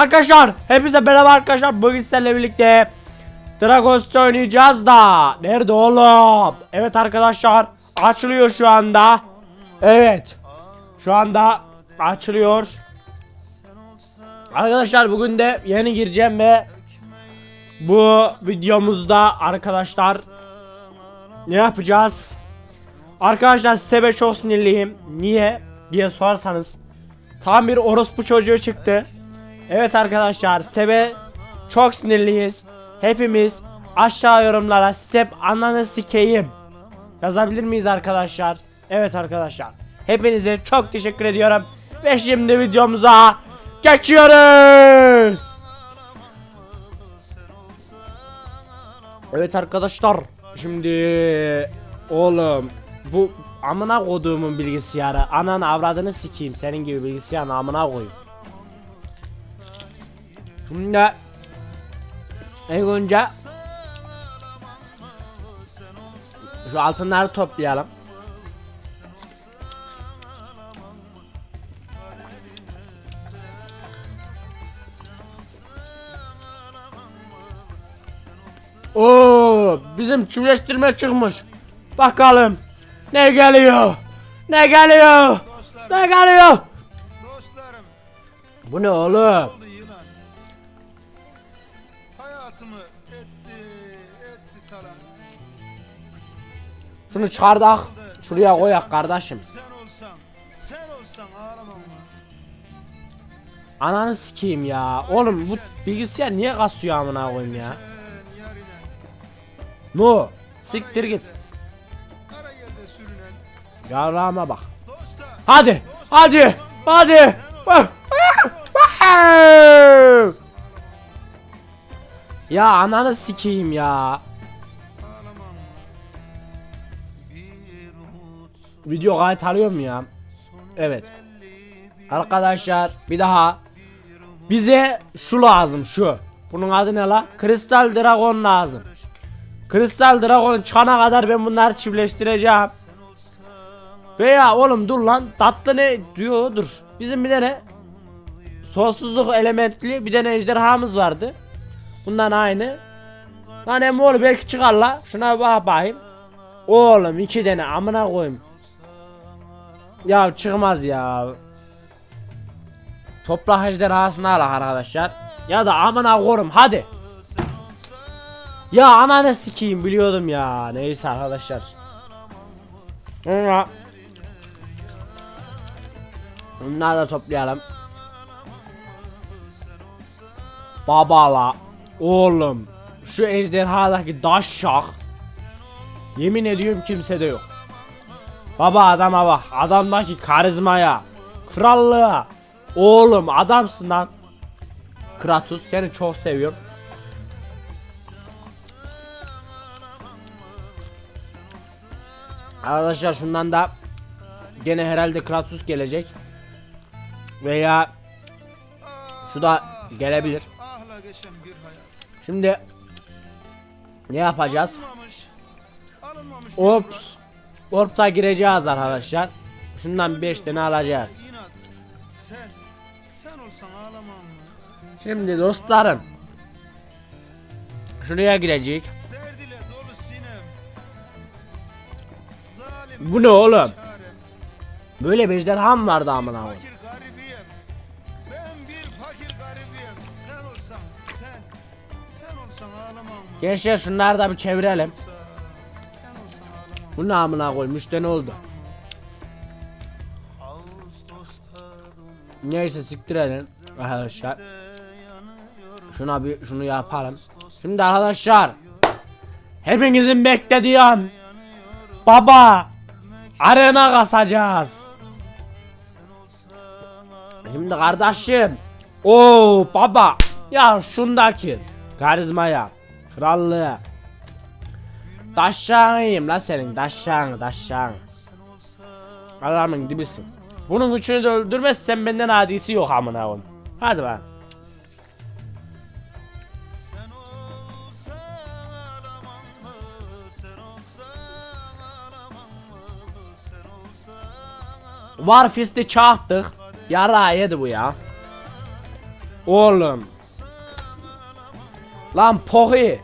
Arkadaşlar hepinize merhaba arkadaşlar. Bugün sizlerle birlikte Dragos oynayacağız da. Nerede oğlum? Evet arkadaşlar açılıyor şu anda. Evet. Şu anda açılıyor. Arkadaşlar bugün de yeni gireceğim ve bu videomuzda arkadaşlar ne yapacağız? Arkadaşlar Stebe çok sinirliyim. Niye diye sorarsanız tam bir orospu çocuğu çıktı. Evet arkadaşlar Stebe çok sinirliyiz. Hepimiz aşağı yorumlara Step ananı sikeyim yazabilir miyiz arkadaşlar? Evet arkadaşlar. Hepinize çok teşekkür ediyorum. Ve şimdi videomuza geçiyoruz. Evet arkadaşlar. Şimdi oğlum bu amına koduğumun bilgisayarı ananı avradını sikeyim senin gibi bilgisayarın amına koyayım. Şimdi ilk önce şu altınları toplayalım. Oo, bizim çiftleştirme çıkmış. Bakalım ne geliyor? Ne geliyor? Ne geliyor? Bu ne oğlum? Şunu çıkardak. Şuraya koyak kardeşim. Ananı sikeyim ya. Oğlum bu bilgisayar niye kasıyor amına koyayım ya? No. Siktir git. Yarrağıma bak. Hadi. Hadi. Hadi. Ya ananı sikeyim ya. Video kayıt alıyor mu ya? Evet. Arkadaşlar bir daha bize şu lazım şu. Bunun adı ne la? Kristal Dragon lazım. Kristal Dragon çıkana kadar ben bunları çiftleştireceğim. Veya oğlum dur lan tatlı ne diyor dur. Bizim bir tane sonsuzluk elementli bir tane ejderhamız vardı. Bundan aynı. Lan emoğlu belki çıkar la. Şuna bak bakayım. Oğlum iki tane amına koyayım. Ya çıkmaz ya. Toprak ejderhasını al arkadaşlar. Ya da amına korum hadi. Ya ananı sikeyim biliyordum ya. Neyse arkadaşlar. Bunları da toplayalım. Babala. Oğlum. Şu ejderhadaki daşşak. Yemin ediyorum kimsede yok. Baba adama bak. Adamdaki karizmaya. Krallığa. Oğlum adamsın lan. Kratos seni çok seviyorum. Arkadaşlar şundan da gene herhalde Kratos gelecek. Veya şu da gelebilir. Şimdi ne yapacağız? Ops. Orta gireceğiz arkadaşlar. Şundan 5 tane alacağız. Şimdi dostlarım. Şuraya girecek. Bu ne oğlum? Böyle bir ejderha mı vardı amına koyayım? Gençler şunları da bir çevirelim. Bu ne amına koyayım? Üç tane oldu. Neyse siktirelim arkadaşlar. Şuna bir şunu yapalım. Şimdi arkadaşlar hepinizin beklediği an baba arena kasacağız. Şimdi kardeşim o baba ya şundaki karizmaya krallığı Daşşağıyım la senin daşşağın daşşağın Adamın dibisin Bunun üçünü de öldürmezsen benden adisi yok amına koyayım Hadi lan Var fisti çaktık. Yara yedi bu ya. Oğlum. Lan Pohi.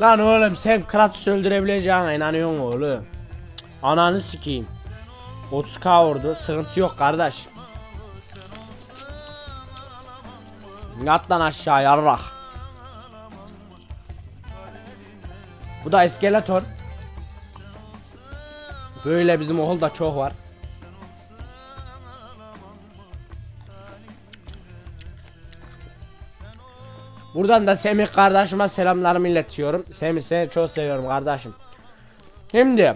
Lan oğlum sen Kratos'u öldürebileceğine inanıyorsun oğlum. Ananı sikeyim. 30k vurdu. Sıkıntı yok kardeş. Yat lan aşağı yarrak. Bu da iskeletor. Böyle bizim okulda çok var. Buradan da Semih kardeşime selamlarımı iletiyorum. Semih seni çok seviyorum kardeşim. Şimdi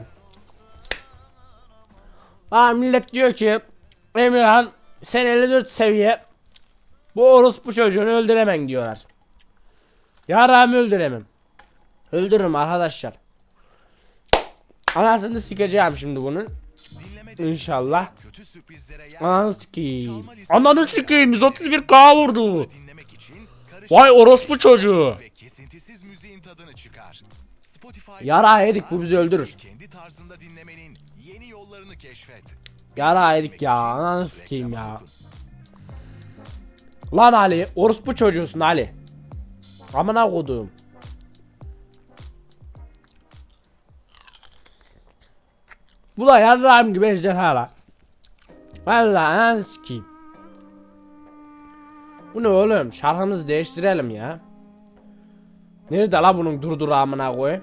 Aa millet diyor ki Emirhan sen 54 seviye bu orospu çocuğunu öldüremem diyorlar. Yarağımı öldüremem. Öldürürüm arkadaşlar. Anasını sikeceğim şimdi bunun. İnşallah. Ananı sikeyim. Ananı sikeyim 131k vurdu. karışık Vay orospu çocuğu. ve kesintisiz müziğin tadını çıkar. Spotify Yara yedik bu bizi öldürür. kendi tarzında dinlemenin yeni yollarını keşfet. Yara yedik ya ananı sikeyim ya. Lan Ali orospu çocuğusun Ali. Amına kodum. Bu da yarrağım gibi ejderha la. Vallahi ananı sikeyim. Bu ne oğlum şarkımızı değiştirelim ya. Nerede la bunun durduru amına koy?